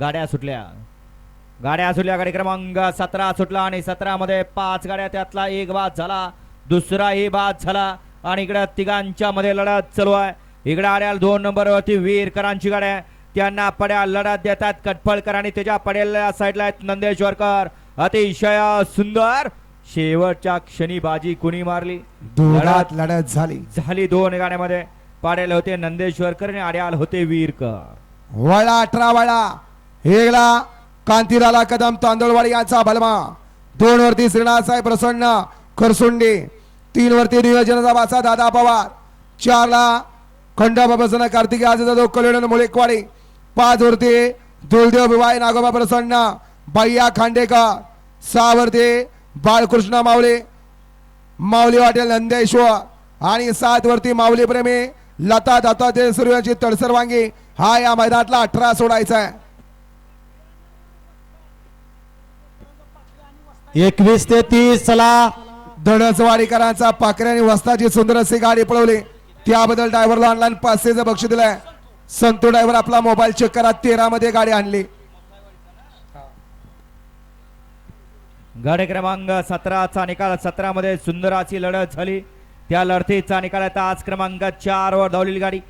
गाड्या सुटल्या. गाड्या सुटल्या गाडी क्रमांक सतरा सुटला आणि सतरा मध्ये पाच गाड्या त्यातला एक बाद झाला. दुसराही बाद झाला आणि इकडे तिघांच्या मध्ये लढत चालू आहे. इकडे आड्याला दोन नंबरवरती वीरकरांची गाड्या. त्यांना पड्या लढत देतात कटफळकर आणि त्याच्या पड्याला साईडला आहेत नंदेश्वरकर. अतिशय सुंदर. शेवटच्या क्षणी बाजी कुणी मारली? दोघात लढत झाली. झाली दोन गाड्यामध्ये. पाडेल होते नंदेश्वरकर आणि आड्याल होते वीरकर. वळा अठरा वळा. हेगला कांतीराला कदम तांदूळवाडी यांचा भलमा. दोन वरती श्रीनाथसाहेब प्रसन्न खरसुंडे. तीन वरती नियोजनाचा वासा दादा पवार. चारला खंडोबा प्रसन्न कार्तिकी आज दो कल्याण मुळेकवाडी पाच वरती दुर्देव विवाय नागोबा प्रसन्न भैया खांडेकर. सहा वरती बाळकृष्ण मावले माऊली वाटेल नंदेश्वर. आणि सात वरती माऊली प्रेमी लता दत्ता ते सूर्याची तडसर वांगी. हा या मैदानातला अठरा सोडायचा आहे. एकवीस ते तीस चला. धडसवाडीकरांचा पाकऱ्या आणि वस्ताची सुंदर अशी गाडी पळवली. त्याबद्दल ड्रायव्हरला ऑनलाईन पाचशेचं बक्षीस दिलंय. संतू ड्रायव्हर आपला मोबाईल चेक करा तेरा मध्ये गाडी आणली. गाडी क्रमांक सतराचा निकाल सतरा मध्ये सुंदराची लढत झाली. त्या लढतीचा निकाल आहे तास क्रमांक चार वर धावलेली गाडी.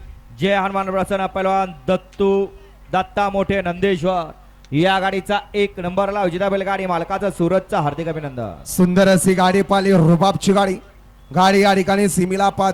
जय हनुमान प्रसन्न पैलवान दत्तू दत्ता मोठे नंदेश्वर. या गाडीचा एक नंबरला विजेता बैलगाडी गाडी सुरतचा हार्दिक अभिनंदन. सुंदर अशी गाडी पाली रुबाबची गाडी. गाडी या ठिकाणी सिमीला पात्र